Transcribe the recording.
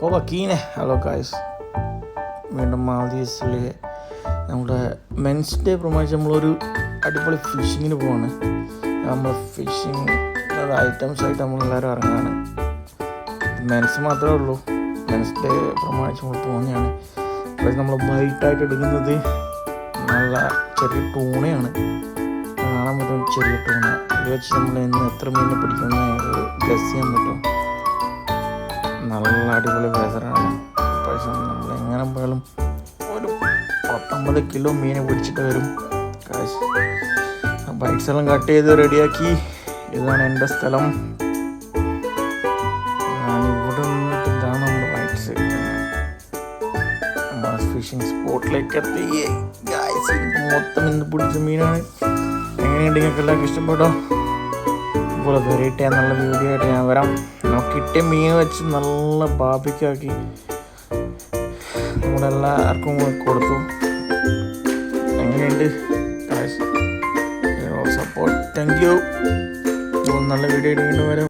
കോവക്കീനെ hello guys വീണ്ടും മാലദ്വീപ്സിൽ നമ്മുടെ men's day പ്രമാണിച്ച് നമ്മളൊരു അടിപൊളി ഫിഷിങ്ങിന് പോവാണ്. നമ്മൾ ഫിഷിങ് ഐറ്റംസ് ആയിട്ട് നമ്മളെല്ലാവരും ഇറങ്ങാണ്. മെൻസ് മാത്രമേ ഉള്ളൂ. മെൻസ് ഡേ പ്രമാണിച്ച് നമ്മൾ പോകുന്നതാണ് അപ്പോൾ നമ്മൾ ബൈറ്റായിട്ട് എടുക്കുന്നത് നല്ല ചെറിയ ടൂണയാണ്. കാണാൻ പറ്റും ചെറിയ ടൂണ. ഇത് വെച്ച് നമ്മൾ ഇന്ന് എത്ര മീൻ പിടിക്കുന്ന ഗസ് ചെയ്യാൻ പറ്റും നല്ല അടിപൊളി വെതറാണ് പൈസ നമ്മൾ എങ്ങനെ പോയാലും ഒരു പത്തൊമ്പത് കിലോ മീനെ പിടിച്ചിട്ട് വരും. കാശ് ബൈക്സ് എല്ലാം കട്ട് ചെയ്ത് റെഡിയാക്കി ഇതാണ് എന്റെ സ്ഥലം. ഞാനിവിടെ നിന്നിട്ട് ഇതാണ് നമ്മുടെ ബൈക്സ് ഫിഷിംഗ് സ്പോട്ടിലേക്ക് എത്തി. മൊത്തം ഇന്ന് പിടിച്ച മീനാണ്. എങ്ങനെയുണ്ട്? നിങ്ങൾക്ക് എല്ലാവർക്കും ഇഷ്ടപ്പെട്ടോ? ഇതുപോലെ വെറൈറ്റി നല്ല വീഡിയോ ആയിട്ട് ഞാൻ വരാം. നമുക്ക് കിട്ടിയ മീൻ വെച്ച് നല്ല ബാബിക്കാക്കി നമ്മുടെ എല്ലാവർക്കും കൊടുത്തു. എങ്ങനെയുണ്ട്? സപ്പോർട്ട് താങ്ക് യു നല്ല വീഡിയോ ആയിട്ട് വീണ്ടും വരാം.